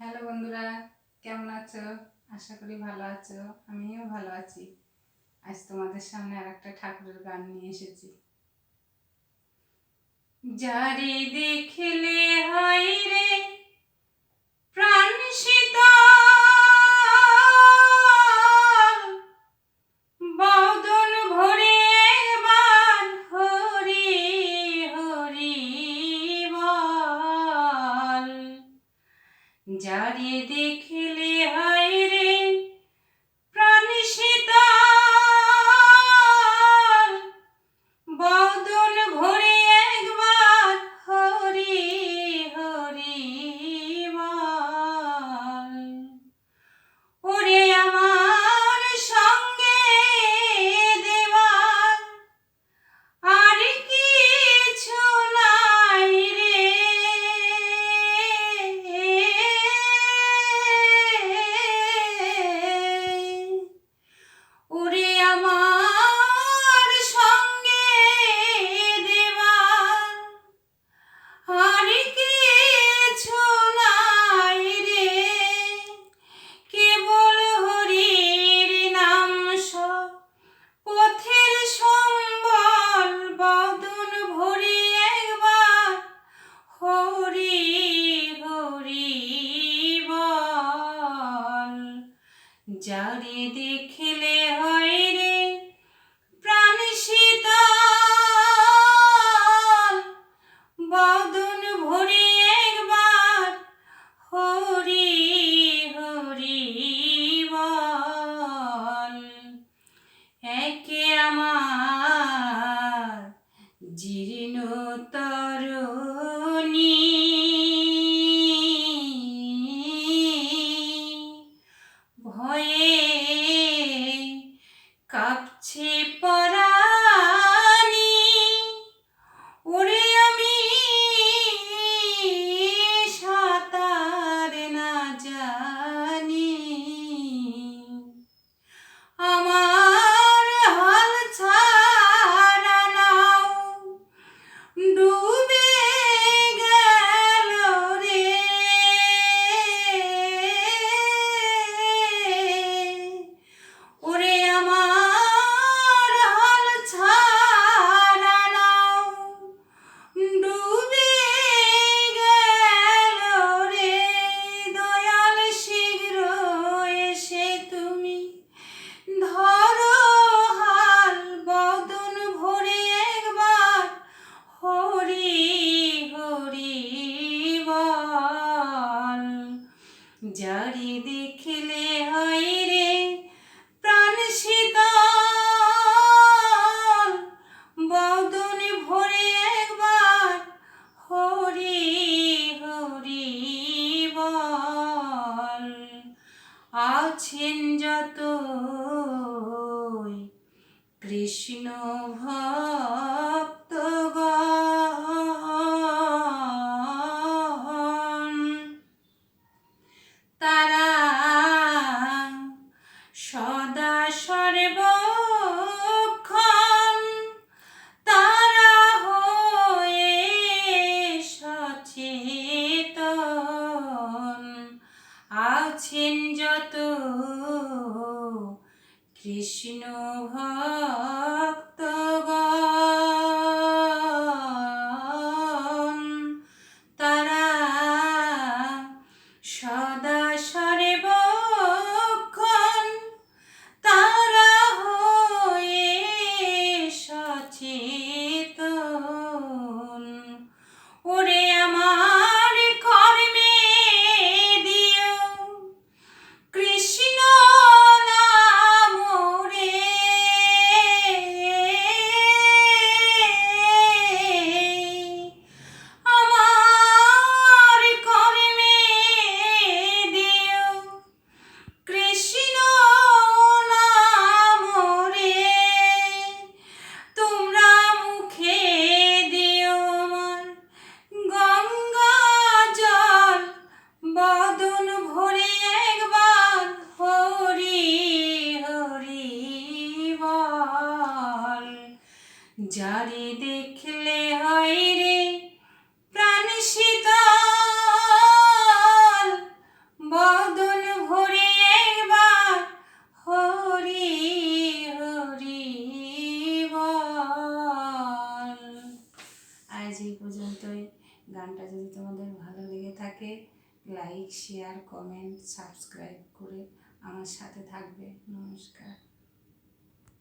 Hello বন্ধুরা, কেমন আছো? আশা করি ভালো আছো। আমিও ভালো আছি। আজ তোমাদের সামনে আর একটা ঠাকুরের গান নিয়ে এসেছি। যারে দেখলে হয় যারে দেখলে হয় রে যারে দেখলে হয় রে প্রাণ শীতল। বদন ভরি একবার হরি হরি বল। একে আমার জীর্ণ যারি দেখলে হয় রে প্রাণ শীতল বদন ভরে একবার হরি হরি বল। আছেন যত কৃষ্ণ ভক্তগণ তারা সদা সর্বক্ষণ তারা হয়ে সচেতন যত কৃষ্ণ জারি দেখলে হয় রে প্রাণ শীতল। বদন ভরে একবার হরি হরি বল। আজ এই পর্যন্তই। গানটা যদি তোমাদের ভালো লেগে থাকে লাইক শেয়ার কমেন্ট সাবস্ক্রাইব করে আমার সাথে থাকবে। নমস্কার।